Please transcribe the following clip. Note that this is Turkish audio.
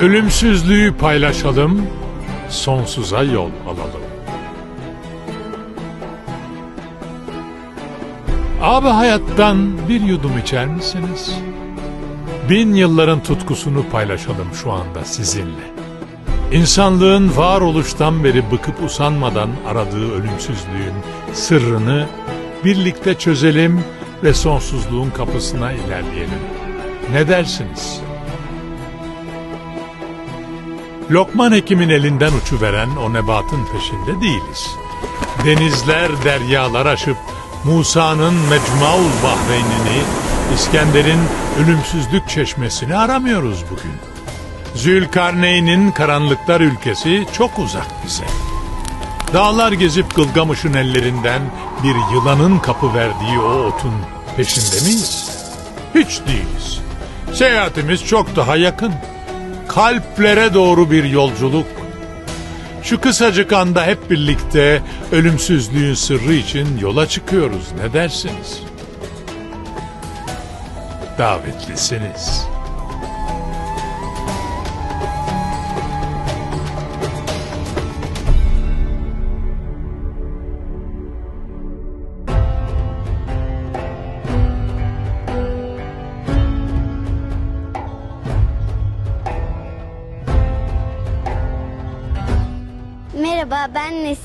Ölümsüzlüğü paylaşalım, sonsuza yol alalım. Abi hayattan bir yudum içer misiniz? Bin yılların tutkusunu paylaşalım şu anda sizinle. İnsanlığın varoluştan beri bıkıp usanmadan aradığı ölümsüzlüğün sırrını birlikte çözelim ve sonsuzluğun kapısına ilerleyelim. Ne dersiniz? Lokman Hekim'in elinden uçuveren o nebatın peşinde değiliz. Denizler, deryalar aşıp Musa'nın Mecmuaul Bahreynini, İskender'in ölümsüzlük çeşmesini aramıyoruz bugün. Zülkarneyn'in karanlıklar ülkesi çok uzak bize. Dağlar gezip Gılgamış'ın ellerinden bir yılanın kapı verdiği o otun peşinde miyiz? Hiç değiliz. Seyahatimiz çok daha yakın. Kalplere doğru bir yolculuk. Şu kısacık anda hep birlikte ölümsüzlüğün sırrı için yola çıkıyoruz. Ne dersiniz? Davetlisiniz. Merhaba ben Nesin.